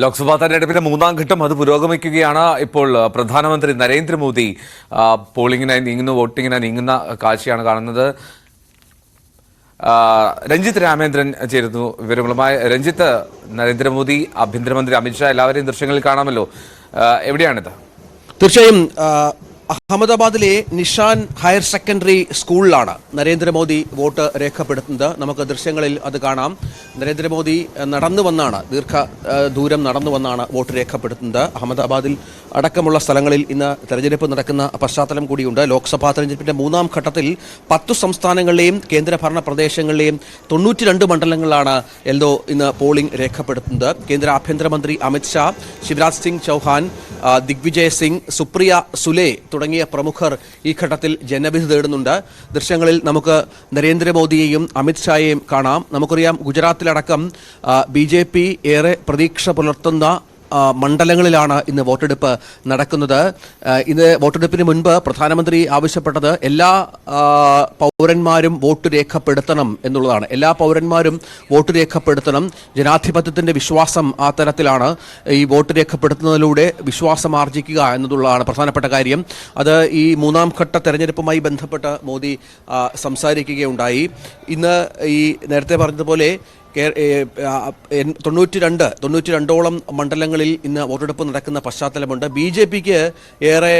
ലോക്സഭാ തെരഞ്ഞെടുപ്പിന്റെ മൂന്നാം ഘട്ടം അത് പുരോഗമിക്കുകയാണ്. ഇപ്പോൾ പ്രധാനമന്ത്രി നരേന്ദ്രമോദി പോളിങ്ങിനായി നീങ്ങുന്നു വോട്ടിങ്ങിനായി നീങ്ങുന്ന കാഴ്ചയാണ് കാണുന്നത്. രഞ്ജിത്ത് രാമേന്ദ്രൻ ചേരുന്നു വിവരങ്ങളുമായി. രഞ്ജിത്ത് നരേന്ദ്രമോദി ആഭ്യന്തരമന്ത്രി അമിത്ഷാ എല്ലാവരെയും ദൃശ്യങ്ങളിൽ കാണാമല്ലോ. എവിടെയാണിത്? തീർച്ചയായും അഹമ്മദാബാദിലെ നിഷാൻ ഹയർ സെക്കൻഡറി സ്കൂളിലാണ് നരേന്ദ്രമോദി വോട്ട് രേഖപ്പെടുത്തുന്നത്. നമുക്ക് ദൃശ്യങ്ങളിൽ അത് കാണാം. നരേന്ദ്രമോദി നടന്നു വന്നാണ് ദീർഘ ദൂരം നടന്നു വന്നാണ് വോട്ട് രേഖപ്പെടുത്തുന്നത്. അഹമ്മദാബാദിൽ അടക്കമുള്ള സ്ഥലങ്ങളിൽ ഇന്ന് തെരഞ്ഞെടുപ്പ് നടക്കുന്ന പശ്ചാത്തലം കൂടിയുണ്ട്. ലോക്സഭാ തെരഞ്ഞെടുപ്പിന്റെ മൂന്നാം ഘട്ടത്തിൽ പത്തു സംസ്ഥാനങ്ങളിലെയും കേന്ദ്രഭരണ പ്രദേശങ്ങളിലെയും തൊണ്ണൂറ്റി രണ്ട് മണ്ഡലങ്ങളിലാണ് എൽദോ ഇന്ന് പോളിംഗ് രേഖപ്പെടുത്തുന്നത്. കേന്ദ്ര ആഭ്യന്തരമന്ത്രി അമിത്ഷാ ശിവരാജ് സിംഗ് ചൗഹാൻ ദിഗ്വിജയ് സിംഗ് സുപ്രിയ സുലേ തുടങ്ങിയ പ്രമുഖർ ഈ ഘട്ടത്തിൽ ജനവിധി തേടുന്നുണ്ട്. ദൃശ്യങ്ങളിൽ നമുക്ക് നരേന്ദ്രമോദിയെയും അമിത്ഷായെയും കാണാം. നമുക്കറിയാം ഗുജറാത്തിലടക്കം ബി ഏറെ പ്രതീക്ഷ പുലർത്തുന്ന മണ്ഡലങ്ങളിലാണ് ഇന്ന് വോട്ടെടുപ്പ് നടക്കുന്നത്. ഇന്ന് വോട്ടെടുപ്പിന് മുൻപ് പ്രധാനമന്ത്രി ആവശ്യപ്പെട്ടത് എല്ലാ പൗരന്മാരും വോട്ട് രേഖപ്പെടുത്തണം എന്നുള്ളതാണ്. എല്ലാ പൗരന്മാരും വോട്ട് രേഖപ്പെടുത്തണം. ജനാധിപത്യത്തിന്റെ വിശ്വാസം ആ തരത്തിലാണ് ഈ വോട്ട് രേഖപ്പെടുത്തുന്നതിലൂടെ വിശ്വാസം ആർജിക്കുക എന്നതുള്ളതാണ് പ്രധാനപ്പെട്ട കാര്യം. അത് ഈ മൂന്നാം ഘട്ട തെരഞ്ഞെടുപ്പുമായി ബന്ധപ്പെട്ട് മോദി സംസാരിക്കുകയുണ്ടായി. ഇന്ന് ഈ നേരത്തെ പറഞ്ഞതുപോലെ തൊണ്ണൂറ്റി രണ്ട് തൊണ്ണൂറ്റി രണ്ടോളം മണ്ഡലങ്ങളിൽ ഇന്ന് വോട്ടെടുപ്പ് നടക്കുന്ന പശ്ചാത്തലമുണ്ട്. ബി ജെ പിക്ക് ഏറെ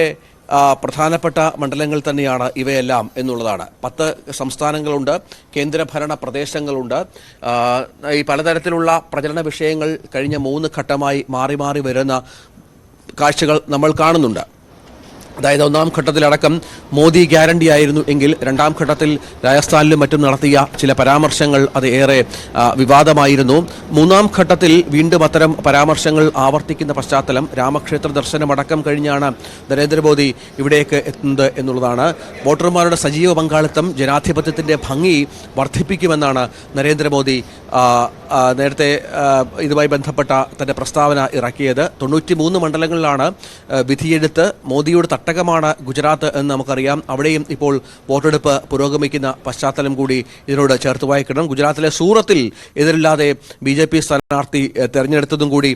പ്രധാനപ്പെട്ട മണ്ഡലങ്ങൾ തന്നെയാണ് ഇവയെല്ലാം എന്നുള്ളതാണ്. പത്ത് സംസ്ഥാനങ്ങളുണ്ട് കേന്ദ്രഭരണ പ്രദേശങ്ങളുണ്ട്. ഈ പലതരത്തിലുള്ള പ്രചരണ വിഷയങ്ങൾ കഴിഞ്ഞ മൂന്ന് ഘട്ടമായി മാറി മാറി വരുന്ന കാഴ്ചകൾ നമ്മൾ കാണുന്നുണ്ട്. അതായത് ഒന്നാം ഘട്ടത്തിലടക്കം മോദി ഗ്യാരണ്ടി ആയിരുന്നു എങ്കിൽ രണ്ടാം ഘട്ടത്തിൽ രാജസ്ഥാനിലും മറ്റും നടത്തിയ ചില പരാമർശങ്ങൾ അത് ഏറെ വിവാദമായിരുന്നു. മൂന്നാം ഘട്ടത്തിൽ വീണ്ടും അത്തരം പരാമർശങ്ങൾ ആവർത്തിക്കുന്ന പശ്ചാത്തലം രാമക്ഷേത്ര ദർശനമടക്കം കഴിഞ്ഞാണ് നരേന്ദ്രമോദി ഇവിടേക്ക് എത്തുന്നത് എന്നുള്ളതാണ്. വോട്ടർമാരുടെ സജീവ പങ്കാളിത്തം ജനാധിപത്യത്തിന്റെ ഭംഗി വർദ്ധിപ്പിക്കുമെന്നാണ് നരേന്ദ്രമോദി നേരത്തെ ഇതുമായി ബന്ധപ്പെട്ട തന്റെ പ്രസ്താവന ഇറക്കിയത്. തൊണ്ണൂറ്റി മൂന്ന് മണ്ഡലങ്ങളിലാണ് വിധിയെടുത്ത് മോദിയുടെ തട്ടകമാണ് ഗുജറാത്ത് എന്ന് നമുക്കറിയാം. അവിടെയും ഇപ്പോൾ വോട്ടെടുപ്പ് പുരോഗമിക്കുന്ന പശ്ചാത്തലം കൂടി ഇതിനോട് ചേർത്ത് വായിക്കണം. ഗുജറാത്തിലെ സൂറത്തിൽ എതിരില്ലാതെ ബി ജെ പി സ്ഥാനാർത്ഥി തെരഞ്ഞെടുത്തതും കൂടി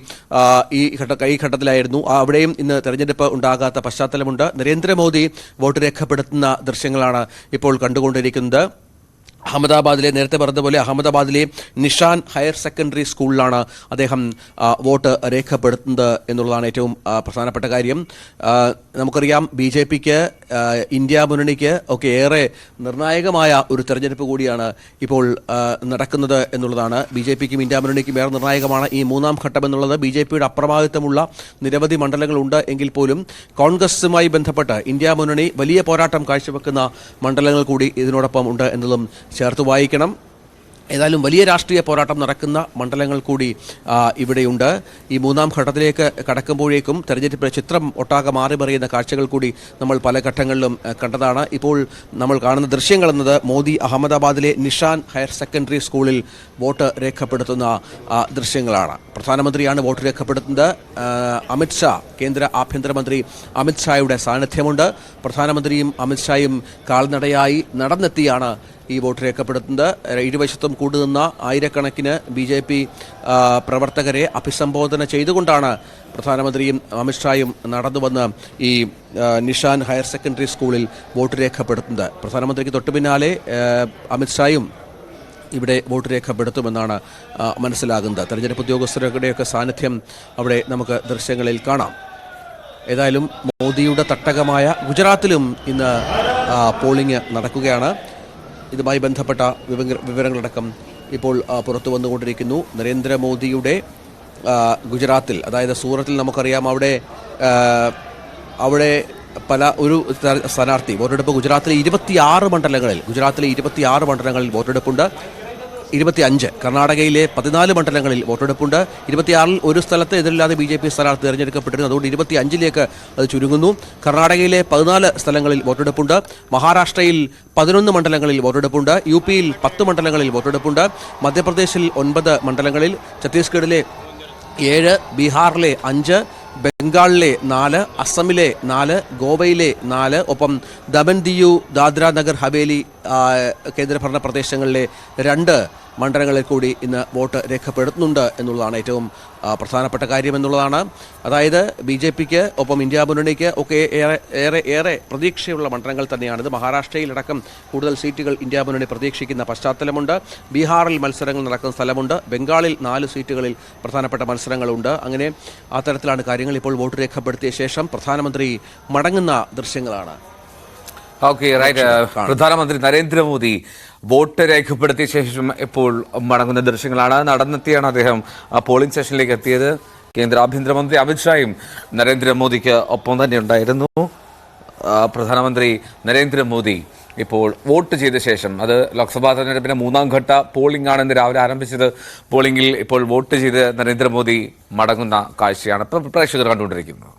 ഈ ഘട്ട ഈ ഘട്ടത്തിലായിരുന്നു. അവിടെയും ഇന്ന് തെരഞ്ഞെടുപ്പ് ഉണ്ടാകാത്ത പശ്ചാത്തലമുണ്ട്. നരേന്ദ്രമോദി വോട്ട് രേഖപ്പെടുത്തുന്ന ദൃശ്യങ്ങളാണ് ഇപ്പോൾ കണ്ടുകൊണ്ടിരിക്കുന്നത്. അഹമ്മദാബാദിലെ നേരത്തെ പറഞ്ഞതുപോലെ അഹമ്മദാബാദിലെ നിഷാൻ ഹയർ സെക്കൻഡറി സ്കൂളിലാണ് അദ്ദേഹം വോട്ട് രേഖപ്പെടുത്തുന്നത് എന്നുള്ളതാണ് ഏറ്റവും പ്രധാനപ്പെട്ട കാര്യം. നമുക്കറിയാം ബി ജെ പിക്ക് ഇന്ത്യ മുന്നണിക്ക് ഒക്കെ ഏറെ നിർണായകമായ ഒരു തെരഞ്ഞെടുപ്പ് കൂടിയാണ് ഇപ്പോൾ നടക്കുന്നത് എന്നുള്ളതാണ്. ബി ജെ പിക്കും ഇന്ത്യ മുന്നണിക്കും ഏറെ നിർണായകമാണ് ഈ മൂന്നാം ഘട്ടം എന്നുള്ളത്. ബി ജെ പിയുടെ അപ്രമാദിത്വമുള്ള നിരവധി മണ്ഡലങ്ങളുണ്ട് എങ്കിൽ പോലും കോൺഗ്രസുമായി ബന്ധപ്പെട്ട് ഇന്ത്യ മുന്നണി വലിയ പോരാട്ടം കാഴ്ചവെക്കുന്ന മണ്ഡലങ്ങൾ കൂടി ഇതിനോടൊപ്പം ഉണ്ട് എന്നതും ചേർത്ത് വായിക്കണം. ഏതായാലും വലിയ രാഷ്ട്രീയ പോരാട്ടം നടക്കുന്ന മണ്ഡലങ്ങൾ കൂടി ഇവിടെയുണ്ട്. ഈ മൂന്നാം ഘട്ടത്തിലേക്ക് കടക്കുമ്പോഴേക്കും തെരഞ്ഞെടുപ്പിലെ ചിത്രം ഒട്ടാകെ മാറി മറിയുന്ന കാഴ്ചകൾ കൂടി നമ്മൾ പല ഘട്ടങ്ങളിലും കണ്ടതാണ്. ഇപ്പോൾ നമ്മൾ കാണുന്ന ദൃശ്യങ്ങൾ എന്നത് മോദി അഹമ്മദാബാദിലെ നിഷാൻ ഹയർ സെക്കൻഡറി സ്കൂളിൽ വോട്ട് രേഖപ്പെടുത്തുന്ന ദൃശ്യങ്ങളാണ്. പ്രധാനമന്ത്രിയാണ് വോട്ട് രേഖപ്പെടുത്തുന്നത്. അമിത്ഷാ കേന്ദ്ര ആഭ്യന്തരമന്ത്രി അമിത്ഷായുടെ സാന്നിധ്യമുണ്ട്. പ്രധാനമന്ത്രിയും അമിത്ഷായും കാൽനടയായി നടന്നെത്തിയാണ് ഈ വോട്ട് രേഖപ്പെടുത്തുന്നത്. ഇരുവശത്തും കൂടുനിന്ന ആയിരക്കണക്കിന് ബി ജെ പി പ്രവർത്തകരെ അഭിസംബോധന ചെയ്തുകൊണ്ടാണ് പ്രധാനമന്ത്രിയും അമിത്ഷായും നടന്നു വന്ന് ഈ നിഷാൻ ഹയർ സെക്കൻഡറി സ്കൂളിൽ വോട്ട് രേഖപ്പെടുത്തുന്നത്. പ്രധാനമന്ത്രിക്ക് തൊട്ടു പിന്നാലെ അമിത്ഷായും ഇവിടെ വോട്ട് രേഖപ്പെടുത്തുമെന്നാണ് മനസ്സിലാകുന്നത്. തെരഞ്ഞെടുപ്പ് ഉദ്യോഗസ്ഥരുടെയൊക്കെ സാന്നിധ്യം അവിടെ നമുക്ക് ദൃശ്യങ്ങളിൽ കാണാം. ഏതായാലും മോദിയുടെ തട്ടകമായ ഗുജറാത്തിലും ഇന്ന് പോളിംഗ് നടക്കുകയാണ്. ഇതുമായി ബന്ധപ്പെട്ട വിവര- വിവരങ്ങളടക്കം ഇപ്പോൾ പുറത്തു വന്നുകൊണ്ടിരിക്കുന്നു. നരേന്ദ്രമോദിയുടെ ഗുജറാത്തിൽ അതായത് സൂറത്തിൽ നമുക്കറിയാം അവിടെ അവിടെ പല ഒരു സ്ഥാനാർത്ഥി വോട്ടെടുപ്പ് ഗുജറാത്തിലെ ഇരുപത്തിയാറ് മണ്ഡലങ്ങളിൽ ഗുജറാത്തിലെ ഇരുപത്തിയാറ് മണ്ഡലങ്ങളിൽ വോട്ടെടുപ്പുണ്ട്. ഇരുപത്തി അഞ്ച് കർണാടകയിലെ പതിനാല് മണ്ഡലങ്ങളിൽ വോട്ടെടുപ്പുണ്ട്. ഇരുപത്തിയാറിൽ ഒരു സ്ഥലത്ത് എതിരില്ലാതെ ബി ജെ പി സ്ഥാനാർത്ഥി തിരഞ്ഞെടുക്കപ്പെട്ടിരുന്നു. അതുകൊണ്ട് ഇരുപത്തി അഞ്ചിലേക്ക് അത് ചുരുങ്ങുന്നു. കർണാടകയിലെ പതിനാല് സ്ഥലങ്ങളിൽ വോട്ടെടുപ്പുണ്ട്. മഹാരാഷ്ട്രയിൽ പതിനൊന്ന് മണ്ഡലങ്ങളിൽ വോട്ടെടുപ്പുണ്ട്. യു പിയിൽ പത്ത് മണ്ഡലങ്ങളിൽ വോട്ടെടുപ്പുണ്ട്. മധ്യപ്രദേശിൽ ഒൻപത് മണ്ഡലങ്ങളിൽ. ഛത്തീസ്ഗഡിലെ ഏഴ് ബീഹാറിലെ അഞ്ച് ബംഗാളിലെ നാല് അസമിലെ നാല് ഗോവയിലെ നാല് ഒപ്പം ദമൻ ദിയു ദാദ്ര നഗർ ഹവേലി കേന്ദ്രഭരണ പ്രദേശങ്ങളിലെ രണ്ട് മണ്ഡലങ്ങളിൽ കൂടി ഇന്ന് വോട്ട് രേഖപ്പെടുത്തുന്നുണ്ട് എന്നുള്ളതാണ് ഏറ്റവും പ്രധാനപ്പെട്ട കാര്യം എന്നുള്ളതാണ്. അതായത് ബി ജെ പിക്ക് ഒപ്പം ഇന്ത്യ മുന്നണിക്ക് ഒക്കെ ഏറെ ഏറെ ഏറെ പ്രതീക്ഷയുള്ള മണ്ഡലങ്ങൾ തന്നെയാണിത് മഹാരാഷ്ട്രയിലടക്കം കൂടുതൽ സീറ്റുകൾ ഇന്ത്യ മുന്നണി പ്രതീക്ഷിക്കുന്ന പശ്ചാത്തലമുണ്ട്. ബീഹാറിൽ മത്സരങ്ങൾ നടക്കുന്ന സ്ഥലമുണ്ട്. ബംഗാളിൽ നാല് സീറ്റുകളിൽ പ്രധാനപ്പെട്ട മത്സരങ്ങളുണ്ട്. അങ്ങനെ ആ തരത്തിലാണ് കാര്യങ്ങൾ ഇപ്പോൾ വോട്ട് രേഖപ്പെടുത്തിയ ശേഷം പ്രധാനമന്ത്രി മടങ്ങുന്ന ദൃശ്യങ്ങളാണ്. ഓക്കെ റൈറ്റ് പ്രധാനമന്ത്രി നരേന്ദ്രമോദി വോട്ട് രേഖപ്പെടുത്തിയ ശേഷം ഇപ്പോൾ മടങ്ങുന്ന ദൃശ്യങ്ങളാണ് നടന്നെത്തിയാണ് അദ്ദേഹം പോളിംഗ് സ്റ്റേഷനിലേക്ക് എത്തിയത്. കേന്ദ്ര ആഭ്യന്തരമന്ത്രി അമിത്ഷായും നരേന്ദ്രമോദിക്ക് ഒപ്പം തന്നെ ഉണ്ടായിരുന്നു. പ്രധാനമന്ത്രി നരേന്ദ്രമോദി ഇപ്പോൾ വോട്ട് ചെയ്ത ശേഷം അത് ലോക്സഭാ തെരഞ്ഞെടുപ്പിന്റെ മൂന്നാം ഘട്ട പോളിംഗ് ആണ് ഇന്ന് രാവിലെ ആരംഭിച്ചത്. പോളിംഗിൽ ഇപ്പോൾ വോട്ട് ചെയ്ത് നരേന്ദ്രമോദി മടങ്ങുന്ന കാഴ്ചയാണ് പ്രേക്ഷകർ കണ്ടുകൊണ്ടിരിക്കുന്നത്.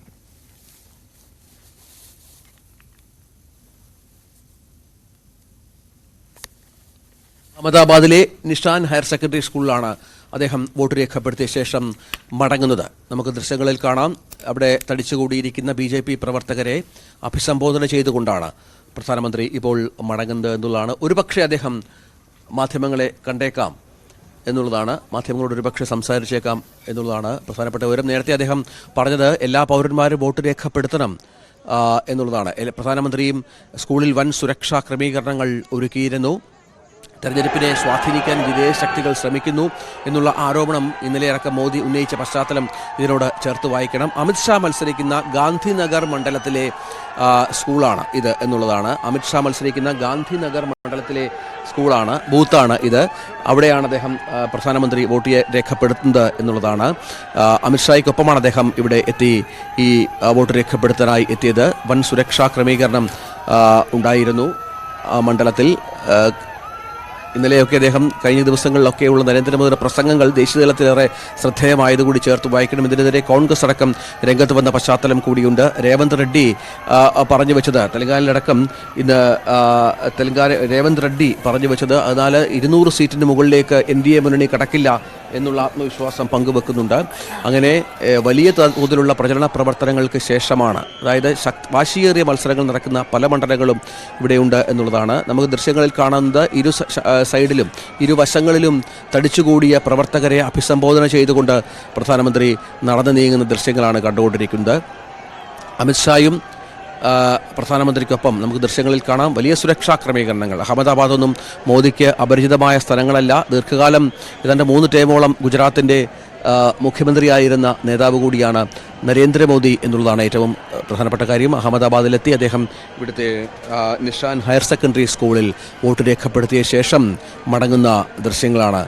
അഹമ്മദാബാദിലെ നിഷാൻ ഹയർ സെക്കൻഡറി സ്കൂളിലാണ് അദ്ദേഹം വോട്ട് രേഖപ്പെടുത്തിയ ശേഷം മടങ്ങുന്നത്. നമുക്ക് ദൃശ്യങ്ങളിൽ കാണാം. അവിടെ തടിച്ചുകൂടിയിരിക്കുന്ന ബി ജെ പി പ്രവർത്തകരെ അഭിസംബോധന ചെയ്തുകൊണ്ടാണ് പ്രധാനമന്ത്രി ഇപ്പോൾ മടങ്ങുന്നത് എന്നുള്ളതാണ്. ഒരുപക്ഷെ അദ്ദേഹം മാധ്യമങ്ങളെ കണ്ടേക്കാം എന്നുള്ളതാണ്. മാധ്യമങ്ങളോട് ഒരുപക്ഷെ സംസാരിച്ചേക്കാം എന്നുള്ളതാണ് പ്രധാനപ്പെട്ട വിവരം. നേരത്തെ അദ്ദേഹം പറഞ്ഞത് എല്ലാ പൗരന്മാരും വോട്ട് രേഖപ്പെടുത്തണം എന്നുള്ളതാണ്. പ്രധാനമന്ത്രിയും സ്കൂളിൽ വൻ സുരക്ഷാ ക്രമീകരണങ്ങൾ ഒരുക്കിയിരുന്നു. തെരഞ്ഞെടുപ്പിനെ സ്വാധീനിക്കാൻ വിദേശ ശക്തികൾ ശ്രമിക്കുന്നു എന്നുള്ള ആരോപണം ഇന്നലെ അടക്കം മോദി ഉന്നയിച്ച പശ്ചാത്തലം ഇതിനോട് ചേർത്ത് വായിക്കണം. അമിത്ഷാ മത്സരിക്കുന്ന ഗാന്ധിനഗർ മണ്ഡലത്തിലെ സ്കൂളാണ് ഇത് എന്നുള്ളതാണ്. അമിത്ഷാ മത്സരിക്കുന്ന ഗാന്ധിനഗർ മണ്ഡലത്തിലെ സ്കൂളാണ് ബൂത്താണ് ഇത്. അവിടെയാണ് അദ്ദേഹം പ്രധാനമന്ത്രി വോട്ട് രേഖപ്പെടുത്തുന്നത് എന്നുള്ളതാണ്. അമിത്ഷായ്ക്കൊപ്പമാണ് അദ്ദേഹം ഇവിടെ എത്തി ഈ വോട്ട് രേഖപ്പെടുത്താനായി എത്തിയത്. വൻ സുരക്ഷാ ക്രമീകരണം ഉണ്ടായിരുന്നു മണ്ഡലത്തിൽ. ഇന്നലെയൊക്കെ അദ്ദേഹം കഴിഞ്ഞ ദിവസങ്ങളിലൊക്കെയുള്ള നരേന്ദ്രമോദിയുടെ പ്രസംഗങ്ങൾ ദേശീയതലത്തിലേറെ ശ്രദ്ധേയമായതുകൂടി ചേർത്ത് വായിക്കണം. ഇതിനെതിരെ കോൺഗ്രസ് അടക്കം രംഗത്ത് വന്ന പശ്ചാത്തലം കൂടിയുണ്ട്. രേവന്ത് റെഡ്ഡി പറഞ്ഞു വെച്ചത് തെലങ്കാനയിലടക്കം ഇന്ന് തെലങ്കാന രേവന്ത് റെഡ്ഡി പറഞ്ഞു വെച്ചത് അതിനാൽ ഇരുന്നൂറ് സീറ്റിന് മുകളിലേക്ക് എൻ ഡി എ മുന്നണി കടക്കില്ല എന്നുള്ള ആത്മവിശ്വാസം പങ്കുവെക്കുന്നുണ്ട്. അങ്ങനെ വലിയ തോതിലുള്ള പ്രചരണ പ്രവർത്തനങ്ങൾക്ക് ശേഷമാണ്. അതായത് വാശിയേറിയ മത്സരങ്ങൾ നടക്കുന്ന പല മണ്ഡലങ്ങളും ഇവിടെയുണ്ട് എന്നുള്ളതാണ്. നമുക്ക് ദൃശ്യങ്ങളിൽ കാണുന്നത് ഇരു സൈഡിലും ഇരുവശങ്ങളിലും തടിച്ചുകൂടിയ പ്രവർത്തകരെ അഭിസംബോധന ചെയ്തുകൊണ്ട് പ്രധാനമന്ത്രി നടന്നു നീങ്ങുന്ന ദൃശ്യങ്ങളാണ് കണ്ടുകൊണ്ടിരിക്കുന്നത്. അമിത്ഷായും പ്രധാനമന്ത്രിക്കൊപ്പം നമുക്ക് ദൃശ്യങ്ങളിൽ കാണാം. വലിയ സുരക്ഷാ ക്രമീകരണങ്ങൾ. അഹമ്മദാബാദൊന്നും മോദിക്ക് അപരിചിതമായ സ്ഥലങ്ങളല്ല. ദീർഘകാലം ഏതാണ്ട് മൂന്ന് ടേമോളം ഗുജറാത്തിന്റെ മുഖ്യമന്ത്രിയായിരുന്ന നേതാവ് കൂടിയാണ് നരേന്ദ്രമോദി എന്നുള്ളതാണ് ഏറ്റവും പ്രധാനപ്പെട്ട കാര്യം. അഹമ്മദാബാദിലെത്തി അദ്ദേഹം ഇവിടുത്തെ നിഷാൻ ഹയർ സെക്കൻഡറി സ്കൂളിൽ വോട്ട് രേഖപ്പെടുത്തിയ ശേഷം മടങ്ങുന്ന ദൃശ്യങ്ങളാണ്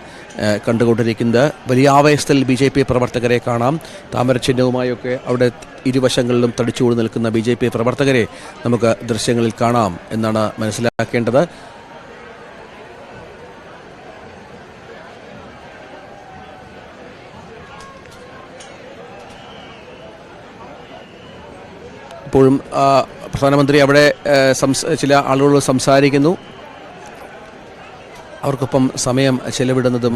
കണ്ടുകൊണ്ടിരിക്കുന്നത്. വലിയ ആവേശത്തിൽ ബി ജെ പി പ്രവർത്തകരെ കാണാം. താമരചിഹ്നവുമായൊക്കെ അവിടെ ഇരുവശങ്ങളിലും തടിച്ചുകൂടി നിൽക്കുന്ന ബി ജെ പി പ്രവർത്തകരെ നമുക്ക് ദൃശ്യങ്ങളിൽ കാണാം എന്നാണ് മനസ്സിലാക്കേണ്ടത്. ഇപ്പോഴും പ്രധാനമന്ത്രി അവിടെ ചില ആളുകളോട് സംസാരിക്കുന്നു. അവർക്കൊപ്പം സമയം ചെലവിടുന്നതും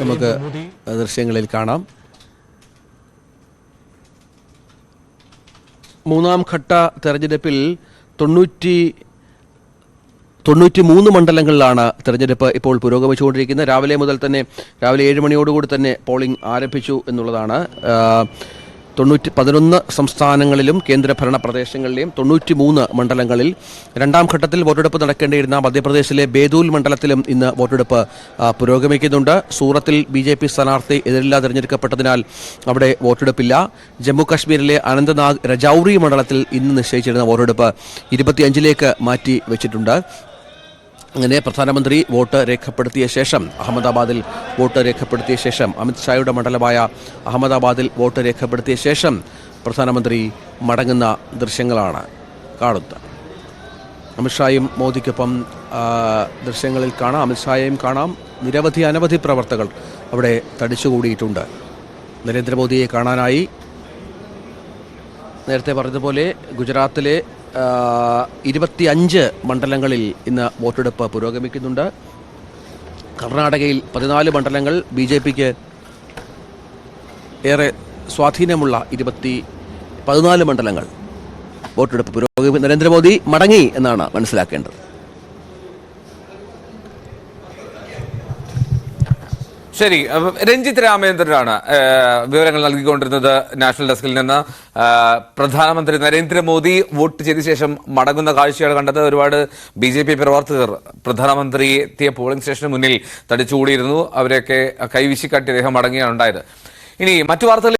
നമുക്ക് ദൃശ്യങ്ങളിൽ കാണാം. മൂന്നാം ഘട്ട തെരഞ്ഞെടുപ്പിൽ തൊണ്ണൂറ്റി തൊണ്ണൂറ്റി മൂന്ന് മണ്ഡലങ്ങളിലാണ് തെരഞ്ഞെടുപ്പ് ഇപ്പോൾ പുരോഗമിച്ചുകൊണ്ടിരിക്കുന്നത്. രാവിലെ മുതൽ തന്നെ രാവിലെ ഏഴ് മണിയോടുകൂടി തന്നെ പോളിംഗ് ആരംഭിച്ചു എന്നുള്ളതാണ്. തൊണ്ണൂറ്റി പതിനൊന്ന് സംസ്ഥാനങ്ങളിലും കേന്ദ്രഭരണ പ്രദേശങ്ങളിലെയും തൊണ്ണൂറ്റി മൂന്ന് മണ്ഡലങ്ങളിൽ രണ്ടാം ഘട്ടത്തിൽ വോട്ടെടുപ്പ് നടക്കേണ്ടിയിരുന്ന മധ്യപ്രദേശിലെ ബേതൂൽ മണ്ഡലത്തിലും ഇന്ന് വോട്ടെടുപ്പ് പുരോഗമിക്കുന്നുണ്ട്. സൂറത്തിൽ ബി ജെ പി സ്ഥാനാർത്ഥി എതിരില്ലാ തിരഞ്ഞെടുക്കപ്പെട്ടതിനാൽ അവിടെ വോട്ടെടുപ്പില്ല. ജമ്മു കാശ്മീരിലെ അനന്തനാഗ് രജൌറി മണ്ഡലത്തിൽ ഇന്ന് നിശ്ചയിച്ചിരുന്ന വോട്ടെടുപ്പ് ഇരുപത്തിയഞ്ചിലേക്ക് മാറ്റി വെച്ചിട്ടുണ്ട്. അങ്ങനെ പ്രധാനമന്ത്രി വോട്ട് രേഖപ്പെടുത്തിയ ശേഷം അഹമ്മദാബാദിൽ വോട്ട് രേഖപ്പെടുത്തിയ ശേഷം അമിത്ഷായുടെ മണ്ഡലമായ അഹമ്മദാബാദിൽ വോട്ട് രേഖപ്പെടുത്തിയ ശേഷം പ്രധാനമന്ത്രി മടങ്ങുന്ന ദൃശ്യങ്ങളാണ് കാണുന്നത്. അമിത്ഷായും മോദിക്കൊപ്പം ദൃശ്യങ്ങളിൽ കാണാം അമിത്ഷായെയും കാണാം. നിരവധി അനവധി പ്രവർത്തകർ അവിടെ തടിച്ചുകൂടിയിട്ടുണ്ട്. നരേന്ദ്രമോദിയെ കാണാനായി നേരത്തെ പറഞ്ഞതുപോലെ ഗുജറാത്തിലെ ഇരുപത്തി അഞ്ച് മണ്ഡലങ്ങളിൽ ഇന്ന് വോട്ടെടുപ്പ് പുരോഗമിക്കുന്നുണ്ട്. കർണാടകയിൽ പതിനാല് മണ്ഡലങ്ങൾ ബി ജെ പിക്ക് ഏറെ സ്വാധീനമുള്ള ഇരുപത്തി പതിനാല് മണ്ഡലങ്ങൾ വോട്ടെടുപ്പ് പുരോഗമി നരേന്ദ്രമോദി മടങ്ങി എന്നാണ് മനസ്സിലാക്കേണ്ടത്. ശരി രഞ്ജിത്ത് രാമേന്ദ്രനാണ് വിവരങ്ങൾ നൽകിക്കൊണ്ടിരുന്നത് നാഷണൽ ഡെസ്കിൽ നിന്ന്. പ്രധാനമന്ത്രി നരേന്ദ്രമോദി വോട്ട് ചെയ്ത ശേഷം മടങ്ങുന്ന കാഴ്ചയാണ് കണ്ടത്. ഒരുപാട് ബി ജെ പി പ്രവർത്തകർ പ്രധാനമന്ത്രി എത്തിയ പോളിംഗ് സ്റ്റേഷന് മുന്നിൽ തടിച്ചുകൂടിയിരുന്നു. അവരെയൊക്കെ കൈവിശിക്കാട്ടി അദ്ദേഹം മടങ്ങുകയാണ് ഉണ്ടായത്. ഇനി മറ്റു വാർത്തകൾ